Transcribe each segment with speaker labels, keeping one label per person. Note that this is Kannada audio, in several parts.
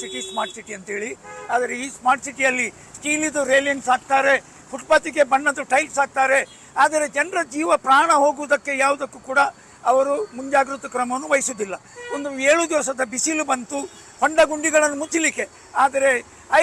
Speaker 1: ಸಿಟಿ ಸ್ಮಾರ್ಟ್ ಸಿಟಿ ಅಂತೇಳಿ. ಆದರೆ ಈ ಸ್ಮಾರ್ಟ್ ಸಿಟಿಯಲ್ಲಿ ಸ್ಟೀಲಿದು ರೇಲಿಂಗ್ಸ್ ಹಾಕ್ತಾರೆ, ಫುಟ್ಪಾತಿಗೆ ಬಣ್ಣದ್ದು ಟೈಲ್ಸ್ ಹಾಕ್ತಾರೆ. ಆದರೆ ಜನರ ಜೀವ ಪ್ರಾಣ ಹೋಗುವುದಕ್ಕೆ ಯಾವುದಕ್ಕೂ ಕೂಡ ಅವರು ಮುಂಜಾಗೃತ ಕ್ರಮವನ್ನು ವಹಿಸುವುದಿಲ್ಲ. ಒಂದು ಏಳು ದಿವಸದ ಬಿಸಿಲು ಬಂತು, ಹೊಂಡ ಗುಂಡಿಗಳನ್ನು ಮುಚ್ಚಲಿಕ್ಕೆ. ಆದರೆ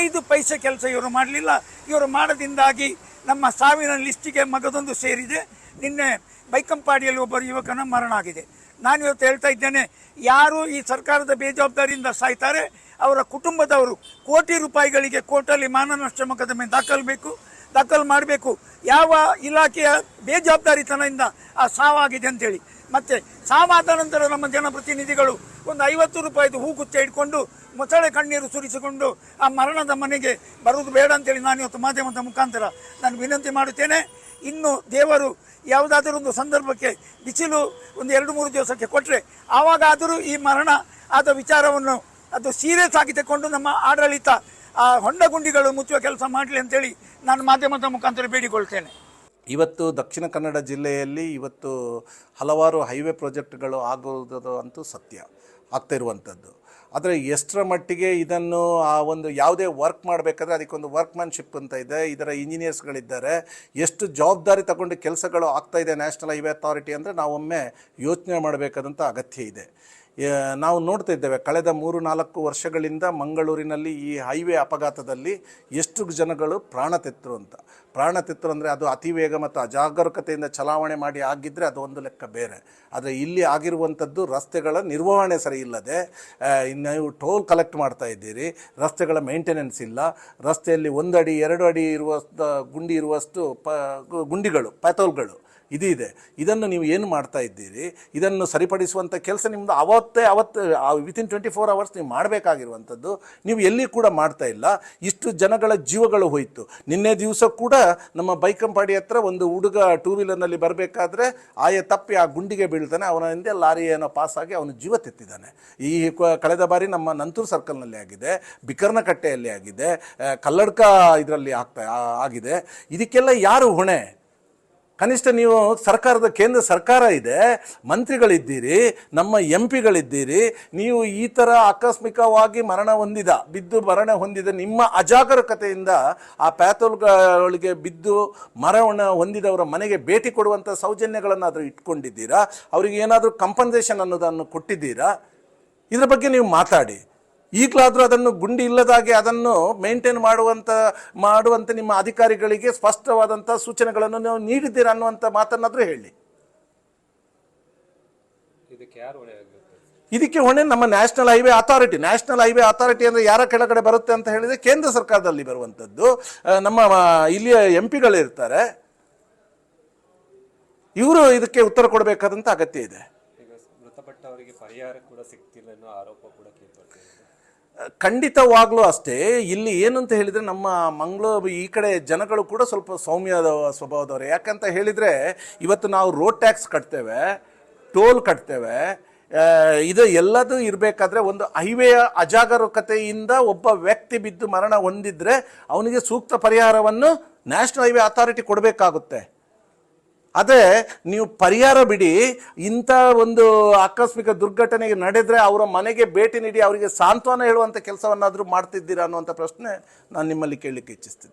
Speaker 1: ಐದು ಪೈಸೆ ಕೆಲಸ ಇವರು ಮಾಡಲಿಲ್ಲ. ಇವರು ಮಾಡದಿಂದಾಗಿ ನಮ್ಮ ಸಾವಿನ ಲಿಸ್ಟಿಗೆ ಮಗದೊಂದು ಸೇರಿದೆ. ನಿನ್ನೆ ಬೈಕಂಪಾಡಿಯಲ್ಲಿ ಒಬ್ಬರು ಯುವಕನ ಮರಣ ಆಗಿದೆ ನಾನು ಇವತ್ತು ಹೇಳ್ತಾ ಇದ್ದೇನೆ, ಯಾರು ಈ ಸರ್ಕಾರದ ಬೇಜವಾಬ್ದಾರಿಯಿಂದ ಸಾಯ್ತಾರೆ, ಅವರ ಕುಟುಂಬದವರು ಕೋಟಿ ರೂಪಾಯಿಗಳಿಗೆ ಕೋರ್ಟಲ್ಲಿ ಮಾನನಷ್ಟ ಮೊಕದ್ದಮೆ ದಾಖಲಬೇಕು, ದಾಖಲು ಮಾಡಬೇಕು. ಯಾವ ಇಲಾಖೆಯ ಬೇಜವಾಬ್ದಾರಿತನದಿಂದ ಆ ಸಾವಾಗಿದೆ ಅಂತೇಳಿ. ಮತ್ತೆ ಸಾವಾದ ನಂತರ ನಮ್ಮ ಜನಪ್ರತಿನಿಧಿಗಳು ಒಂದು ಐವತ್ತು ರೂಪಾಯಿದು ಹೂಗುಚ್ಚ ಇಟ್ಕೊಂಡು ಮೊಸಳೆ ಕಣ್ಣೀರು ಸುರಿಸಿಕೊಂಡು ಆ ಮರಣದ ಮನೆಗೆ ಬರುವುದು ಬೇಡ ಅಂತೇಳಿ ನಾನು ಇವತ್ತು ಮಾಧ್ಯಮದ ಮುಖಾಂತರ ನಾನು ವಿನಂತಿ ಮಾಡುತ್ತೇನೆ. ಇನ್ನು ದೇವರು ಯಾವುದಾದರೂ ಒಂದು ಸಂದರ್ಭಕ್ಕೆ ಬಿಸಿಲು ಒಂದು ಎರಡು ಮೂರು ದಿವಸಕ್ಕೆ ಕೊಟ್ಟರೆ ಆವಾಗಾದರೂ ಈ ಮರಣ ಆದ ವಿಚಾರವನ್ನು ಅದು ಸೀರಿಯಸ್ ಆಗಿ ತಗೊಂಡು ನಮ್ಮ ಆಡಳಿತ ಆ ಹೊಂಡಗುಂಡಿಗಳು ಮುಚ್ಚುವ ಕೆಲಸ ಮಾಡಲಿ ಅಂತೇಳಿ ನಾನು ಮಾಧ್ಯಮದ ಮುಖಾಂತರ ಬೇಡಿಕೊಳ್ತೇನೆ.
Speaker 2: ಇವತ್ತು ದಕ್ಷಿಣ ಕನ್ನಡ ಜಿಲ್ಲೆಯಲ್ಲಿ ಇವತ್ತು ಹಲವಾರು ಹೈವೇ ಪ್ರಾಜೆಕ್ಟ್ಗಳು ಆಗುವುದು ಅಂತೂ ಸತ್ಯ. ಆಗ್ತಾ ಇರುವಂಥದ್ದು ಆದರೆ ಎಷ್ಟರ ಮಟ್ಟಿಗೆ ಇದನ್ನು ಆ ಒಂದು ಯಾವುದೇ ವರ್ಕ್ ಮಾಡಬೇಕಾದ್ರೆ ಅದಕ್ಕೊಂದು ವರ್ಕ್ಮ್ಯಾನ್ಶಿಪ್ ಅಂತ ಇದೆ, ಇದರ ಇಂಜಿನಿಯರ್ಸ್ಗಳಿದ್ದಾರೆ, ಎಷ್ಟು ಜವಾಬ್ದಾರಿ ತಗೊಂಡು ಕೆಲಸಗಳು ಆಗ್ತಾ ಇದೆ ನ್ಯಾಷನಲ್ ಹೈವೇ ಅಥಾರಿಟಿ ಅಂದರೆ ನಾವೊಮ್ಮೆ ಯೋಚನೆ ಮಾಡಬೇಕಾದಂಥ ಅಗತ್ಯ ಇದೆ. ನಾವು ನೋಡ್ತಾ ಇದ್ದೇವೆ, ಕಳೆದ ಮೂರು ನಾಲ್ಕು ವರ್ಷಗಳಿಂದ ಮಂಗಳೂರಿನಲ್ಲಿ ಈ ಹೈವೇ ಅಪಘಾತದಲ್ಲಿ ಎಷ್ಟು ಜನಗಳು ಪ್ರಾಣ ತೆತ್ತರು ಅಂತ. ಪ್ರಾಣ ತೆತ್ತರು ಅಂದರೆ ಅದು ಅತಿ ವೇಗ ಮತ್ತು ಅಜಾಗರೂಕತೆಯಿಂದ ಚಲಾವಣೆ ಮಾಡಿ ಆಗಿದ್ದರೆ ಅದು ಒಂದು ಲೆಕ್ಕ ಬೇರೆ. ಆದರೆ ಇಲ್ಲಿ ಆಗಿರುವಂಥದ್ದು ರಸ್ತೆಗಳ ನಿರ್ವಹಣೆ ಸರಿ ಇಲ್ಲದೆ ನೀವು ಟೋಲ್ ಕಲೆಕ್ಟ್ ಮಾಡ್ತಾ ಇದ್ದೀರಿ. ರಸ್ತೆಗಳ ಮೇಂಟೆನೆನ್ಸ್ ಇಲ್ಲ. ರಸ್ತೆಯಲ್ಲಿ ಒಂದು ಅಡಿ ಎರಡು ಅಡಿ ಇರುವಷ್ಟು ಗುಂಡಿ ಇರುವಷ್ಟು ಪ, ಗುಂಡಿಗಳು ಪ್ಯಾಥೋಲ್ಗಳು ಇದು ಇದೆ. ಇದನ್ನು ನೀವು ಏನು ಮಾಡ್ತಾ ಇದ್ದೀರಿ? ಇದನ್ನು ಸರಿಪಡಿಸುವಂಥ ಕೆಲಸ ನಿಮ್ಮದು ಅವತ್ತೇ, ಅವತ್ತು ವಿತಿನ್ ಟ್ವೆಂಟಿ ಫೋರ್ ಅವರ್ಸ್ ನೀವು ಮಾಡಬೇಕಾಗಿರುವಂಥದ್ದು. ನೀವು ಎಲ್ಲಿ ಕೂಡ ಮಾಡ್ತಾ ಇಲ್ಲ. ಇಷ್ಟು ಜನಗಳ ಜೀವಗಳು ಹೋಯಿತು. ನಿನ್ನೆ ದಿವಸ ಕೂಡ ನಮ್ಮ ಬೈಕಂಪಾಡಿ ಹತ್ರ ಒಂದು ಹುಡುಗ ಟೂ ವೀಲರ್ನಲ್ಲಿ ಬರಬೇಕಾದ್ರೆ ಆಯ ತಪ್ಪಿ ಆ ಗುಂಡಿಗೆ ಬೀಳ್ತಾನೆ. ಅವನ ಹಿಂದೆ ಲಾರಿ ಏನೋ ಪಾಸ್ ಆಗಿ ಅವನು ಜೀವ ತೆತ್ತಿದ್ದಾನೆ. ಈ ಕಳೆದ ಬಾರಿ ನಮ್ಮ ನಂತೂರು ಸರ್ಕಲ್ನಲ್ಲಿ ಆಗಿದೆ. ಬಿಕರ್ನಕಟ್ಟೆಯಲ್ಲಿ ಆಗಿದೆ. ಕಲ್ಲಡ್ಕ ಇದರಲ್ಲಿ ಆಗ್ತಾ ಆಗಿದೆ. ಇದಕ್ಕೆಲ್ಲ ಯಾರು ಹೊಣೆ? ಕನಿಷ್ಠ ನೀವು ಸರ್ಕಾರದ, ಕೇಂದ್ರ ಸರ್ಕಾರ ಇದೆ, ಮಂತ್ರಿಗಳಿದ್ದೀರಿ, ನಮ್ಮ ಎಂ ಪಿಗಳಿದ್ದೀರಿ ನೀವು ಈ ಥರ ಆಕಸ್ಮಿಕವಾಗಿ ಮರಣ ಹೊಂದಿದ, ಬಿದ್ದು ಮರಣ ಹೊಂದಿದ ನಿಮ್ಮ ಅಜಾಗರೂಕತೆಯಿಂದ ಆ ಪ್ಯಾಥೋಲ್ಗಳಿಗೆ ಬಿದ್ದು ಮರಣ ಹೊಂದಿದವರ ಮನೆಗೆ ಭೇಟಿ ಕೊಡುವಂಥ ಸೌಜನ್ಯಗಳನ್ನಾದರೂ ಇಟ್ಕೊಂಡಿದ್ದೀರಾ? ಅವರಿಗೆ ಏನಾದರೂ ಕಂಪನ್ಸೇಷನ್ ಅನ್ನೋದನ್ನು ಕೊಟ್ಟಿದ್ದೀರಾ? ಇದರ ಬಗ್ಗೆ ನೀವು ಮಾತಾಡಿ. ಈಗಲಾದರೂ ಅದನ್ನು ಗುಂಡಿ ಇಲ್ಲದಾಗೆ ಅದನ್ನು ಮೇಂಟೈನ್ ಮಾಡುವಂಥ ಮಾಡುವಂಥ ನಿಮ್ಮ ಅಧಿಕಾರಿಗಳಿಗೆ ಸ್ಪಷ್ಟವಾದಂಥ ಸೂಚನೆಗಳನ್ನು ನೀವು ನೀಡಿದ್ದೀರಾ ಅನ್ನುವಂಥ ಮಾತನ್ನಾದರೂ ಹೇಳಿ.
Speaker 3: ಇದಕ್ಕೆ ಹೊಣೆ
Speaker 2: ನಮ್ಮ national highway authority national highway authority ಅಂದರೆ ಯಾರ ಕೆಳಗಡೆ ಬರುತ್ತೆ ಅಂತ ಹೇಳಿದರೆ ಕೇಂದ್ರ ಸರ್ಕಾರದಲ್ಲಿ ಬರುವಂಥದ್ದು. ನಮ್ಮ ಇಲ್ಲಿಯ ಎಂ ಪಿಗಳಿರ್ತಾರೆ ಇವರು ಇದಕ್ಕೆ ಉತ್ತರ ಕೊಡಬೇಕಾದಂಥ ಅಗತ್ಯ ಇದೆ.
Speaker 3: ಪರಿಹಾರ ಕೂಡ ಸಿಗ್ತಿಲ್ಲ ಅನ್ನೋ ಆರೋಪ ಕೂಡ
Speaker 2: ಖಂಡಿತವಾಗ್ಲೂ ಅಷ್ಟೇ. ಇಲ್ಲಿ ಏನು ಅಂತ ಹೇಳಿದರೆ ನಮ್ಮ ಮಂಗಳೂರು ಈ ಕಡೆ ಜನಗಳು ಕೂಡ ಸ್ವಲ್ಪ ಸೌಮ್ಯದ ಸ್ವಭಾವದವರು. ಯಾಕಂತ ಹೇಳಿದರೆ ಇವತ್ತು ನಾವು ರೋಡ್ ಟ್ಯಾಕ್ಸ್ ಕಟ್ತೇವೆ, ಟೋಲ್ ಕಟ್ತೇವೆ ಇದು ಎಲ್ಲದೂ ಇರಬೇಕಾದ್ರೆ ಒಂದು ಹೈವೇಯ ಅಜಾಗರೂಕತೆಯಿಂದ ಒಬ್ಬ ವ್ಯಕ್ತಿ ಬಿದ್ದು ಮರಣ ಹೊಂದಿದ್ರೆ ಅವನಿಗೆ ಸೂಕ್ತ ಪರಿಹಾರವನ್ನು ನ್ಯಾಷನಲ್ ಹೈವೇ ಅಥಾರಿಟಿ ಕೊಡಬೇಕಾಗುತ್ತೆ. ಅದೇ ನೀವು ಪರಿಹಾರ ಬಿಡಿ, ಇಂಥ ಒಂದು ಆಕಸ್ಮಿಕ ದುರ್ಘಟನೆಗೆ ನಡೆದರೆ ಅವರ ಮನೆಗೆ ಭೇಟಿ ನೀಡಿ ಅವರಿಗೆ ಸಾಂತ್ವನ ಹೇಳುವಂಥ ಕೆಲಸವನ್ನಾದರೂ ಮಾಡ್ತಿದ್ದೀರಾ ಅನ್ನುವಂಥ ಪ್ರಶ್ನೆ ನಾನು ನಿಮ್ಮಲ್ಲಿ ಕೇಳಲಿಕ್ಕೆ ಇಚ್ಛಿಸ್ತಿದ್ದೆ